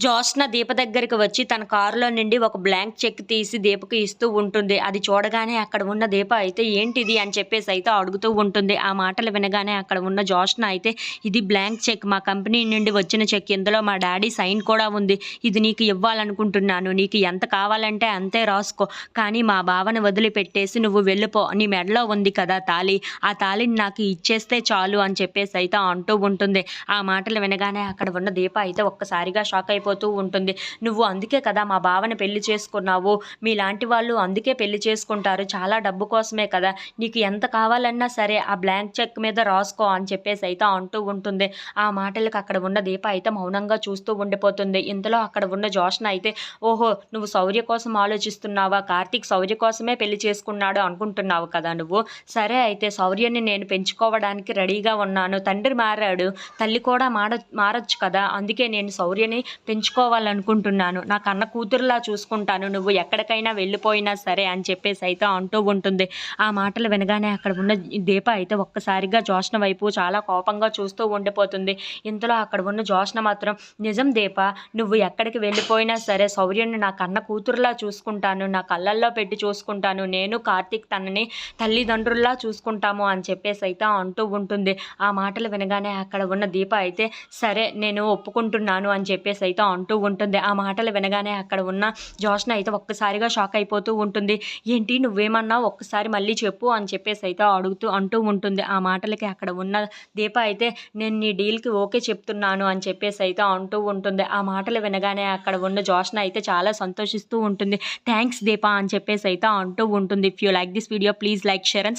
జోష్న దీప దగ్గరికి వచ్చి తన కారులో నుండి ఒక బ్లాంక్ చెక్ తీసి దీపకు ఇస్తూ ఉంటుంది. అది చూడగానే అక్కడ ఉన్న దీప అయితే ఏంటిది అని చెప్పేసి అయితే అడుగుతూ ఉంటుంది. ఆ మాటలు వినగానే అక్కడ ఉన్న జోష్న అయితే ఇది బ్లాంక్ చెక్. మా కంపెనీ నుండి వచ్చిన చెక్. ఇందులో మా డాడీ సైన్ కూడా ఉంది. ఇది నీకు ఇవ్వాలనుకుంటున్నాను. నీకు ఎంత కావాలంటే అంతే రాసుకో. కానీ మా బావని వదిలిపెట్టేసి నువ్వు వెళ్ళిపో. నీ మెడలో ఉంది కదా తాళి. ఆ తాళిని నాకు ఇచ్చేస్తే చాలు అని చెప్పేసి అయితే అంటూ ఉంటుంది. ఆ మాటలు వినగానే అక్కడ ఉన్న దీప అయితే ఒక్కసారిగా షాక్ అయిపోతూ ఉంటుంది. నువ్వు అందుకే కదా మా బావని పెళ్ళి చేసుకున్నావు. మీలాంటి వాళ్ళు అందుకే పెళ్ళి చేసుకుంటారు. చాలా డబ్బు కోసమే కదా. నీకు ఎంత కావాలన్నా సరే ఆ బ్లాంక్ చెక్ మీద రాసుకో అని చెప్పేసి అయితే అంటూ ఉంటుంది. ఆ మాటలకు అక్కడ ఉన్న దీప అయితే మౌనంగా చూస్తూ ఉండిపోతుంది. ఇంతలో అక్కడ ఉన్న జోష్న అయితే ఓహో నువ్వు శౌర్య కోసం ఆలోచిస్తున్నావా? కార్తీక్ శౌర్య కోసమే పెళ్ళి చేసుకున్నాడు అనుకుంటున్నావు కదా నువ్వు? సరే అయితే శౌర్యని నేను పెంచుకోవడానికి రెడీగా ఉన్నాను. తండ్రి మారాడు. తల్లి కూడా మార మారచ్చు కదా. అందుకే నేను శౌర్యని పెంచుకోవాలనుకుంటున్నాను. నా కన్న కూతురులా చూసుకుంటాను. నువ్వు ఎక్కడికైనా వెళ్ళిపోయినా సరే అని చెప్పేసి అయితే అంటూ ఉంటుంది. ఆ మాటలు వినగానే అక్కడ ఉన్న దీప అయితే ఒక్కసారిగా జోష్న వైపు చాలా కోపంగా చూస్తూ ఉండిపోతుంది. ఇంతలో అక్కడ ఉన్న జోష్న మాత్రం నిజం దీప నువ్వు ఎక్కడికి వెళ్ళిపోయినా సరే సౌర్యుని నా కన్న కూతురులా చూసుకుంటాను. నా కళ్ళల్లో పెట్టి చూసుకుంటాను. నేను కార్తీక్ తనని తల్లిదండ్రుల్లా చూసుకుంటాము అని చెప్పేసి అయితే అంటూ ఉంటుంది. ఆ మాటలు వినగానే అక్కడ ఉన్న దీప అయితే సరే నేను ఒప్పుకుంటున్నాను అని చెప్పేసి అయితే అంటూ ఉంటుంది. ఆ మాటలు వినగానే అక్కడ ఉన్న జోష్న అయితే ఒక్కసారిగా షాక్ అయిపోతూ ఉంటుంది. ఏంటి? నువ్వేమన్నా ఒక్కసారి మళ్ళీ చెప్పు అని చెప్పేసి అయితే అడుగుతూ అంటూ ఉంటుంది. ఆ మాటలకి అక్కడ ఉన్న దీప అయితే నేను నీ డీల్కి ఓకే చెప్తున్నాను అని చెప్పేసి అయితే అంటూ ఉంటుంది. ఆ మాటలు వినగానే అక్కడ ఉన్న జోష్న అయితే చాలా సంతోషిస్తూ ఉంటుంది. థ్యాంక్స్ దీప అని చెప్పేసి అయితే అంటూ ఉంటుంది. If you like this video please like share and